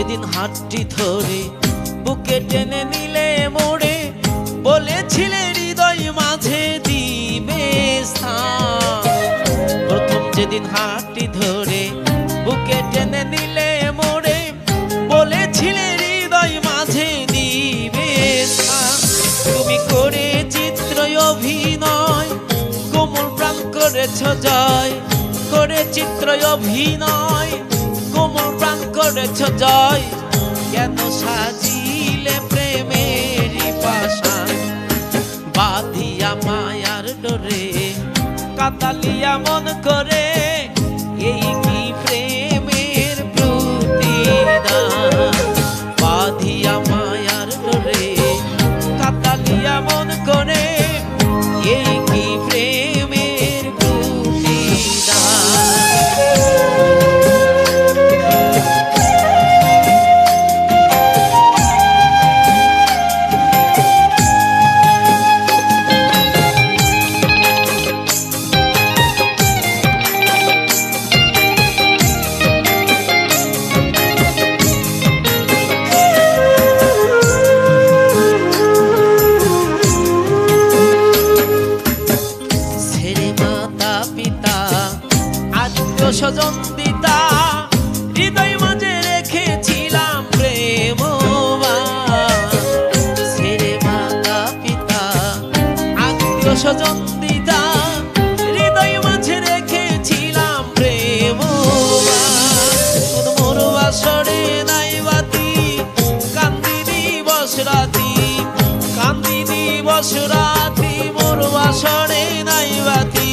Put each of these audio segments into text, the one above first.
সেদিন হাতটি ধরে বুকে টেনে নিলে মোড়ে বলেছিলে হৃদয় মাঝে দিবে প্রথম যেদিন হাতটি ধরে বুকে টেনে নিলে মোড়ে বলেছিলে হৃদয় মাঝে দিবে তুমি করে চিত্র অভিনয়, কোমল প্রাণ করেছ জয় করে চিত্র অভিনয়। কোমল প্রাণ করেছ জয়। কেন সাজিলে প্রেমের পাশান বাঁধিয়া মায়ার ডোরে কাতালিয়া স্বজন দিতা, হৃদয় মাঝে রেখেছিলাম প্রেম ছেড়ে মাতা পিতা, আত্মীয় স্বজন হৃদয় মাঝে রেখেছিলাম প্রেম বাতি কান্দিনি কান্দিনি বসরাতি মোর নাই বাতি।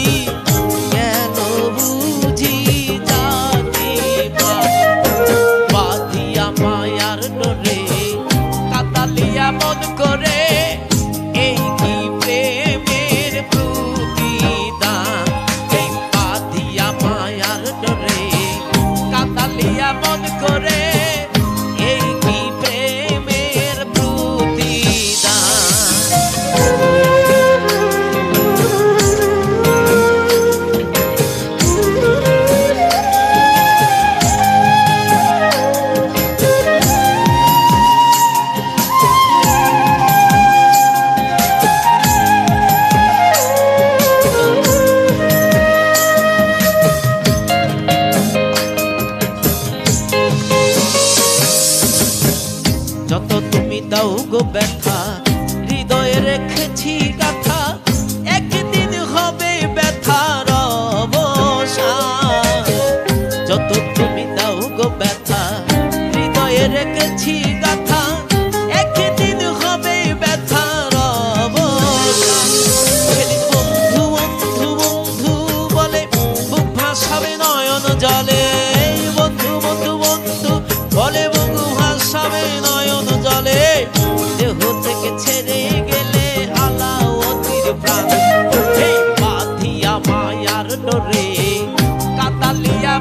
দাও গো ব্যথা হৃদয়ে রেখেছি গাথা নয়ন জলে দেহ থেকে ছেড়ে গেলে আলাওতির প্রাণ। বাঁধিয়া মায়ার ডরে কাতালিয়া